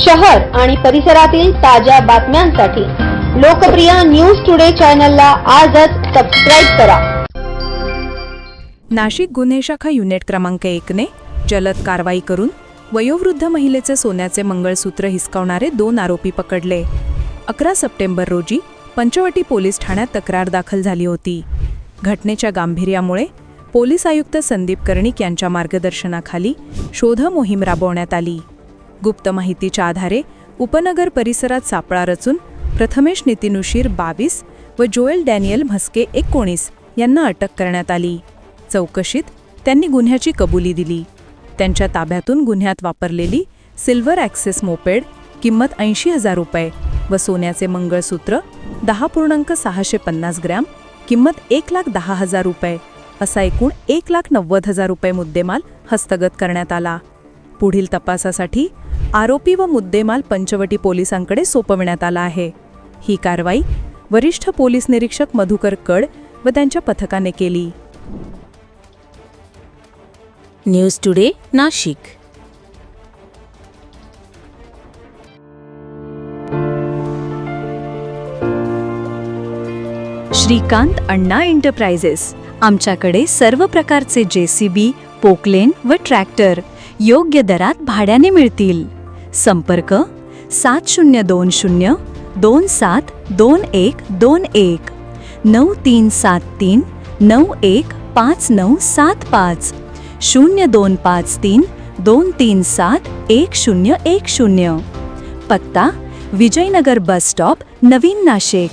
शहर आणि परिसरातील ताज्या बातम्यांसाठी लोकप्रिय न्यूज टुडे चॅनलला आजच सबस्क्राईब करा. नाशिक गुन्हे शाखा युनिट क्रमांक एकने जलद कारवाई करून वयोवृद्ध महिलेचे सोन्याचे मंगळसूत्र हिसकावणारे दोन आरोपी पकडले. अकरा सप्टेंबर रोजी पंचवटी पोलीस ठाण्यात तक्रार दाखल झाली होती. घटनेच्या गांभीर्यामुळे पोलीस आयुक्त संदीप कर्णिक यांच्या मार्गदर्शनाखाली शोध मोहीम राबवण्यात आली. गुप्त माहितीच्या आधारे उपनगर परिसरात सापळा रचून प्रथमेश नितीनुशीर बावीस व जोएल डॅनियल म्हस्के एकोणीस यांना अटक करण्यात आली. चौकशीत त्यांनी गुन्ह्याची कबुली दिली. त्यांच्या ताब्यातून गुन्ह्यात वापरलेली सिल्वर ॲक्सेस मोपेड किंमत ऐंशी हजार रुपये व सोन्याचे मंगळसूत्र दहा पूर्णांक सहाशे पन्नास ग्रॅम किंमत एक लाख दहा हजार रुपये असा एकूण एक लाख नव्वद हजार रुपये मुद्देमाल हस्तगत करण्यात आला. पुढील तपासासाठी आरोपी व मुद्देमाल पंचवटी पोलिसांकडे सोपविण्यात आला आहे. ही कारवाई वरिष्ठ पोलीस निरीक्षक मधुकर कड व त्यांच्या पथकाने केली. News today Nashik. Shrikant Anna enterprises आमच्याकडे सर्व प्रकारचे जे सी बी पोकलेन व ट्रॅक्टर योग्य दरात भाड्याने मिळतील. संपर्क सात शून्य दोन शून्य दोन सात दोन एक दोन एक. नऊ तीन सात तीन नऊ एक पाच नऊ सात पाच. शून्य दोन पाच तीन दोन तीन सात एक शून्य एक शून्य. पत्ता विजयनगर बस स्टॉप नवीन नाशिक.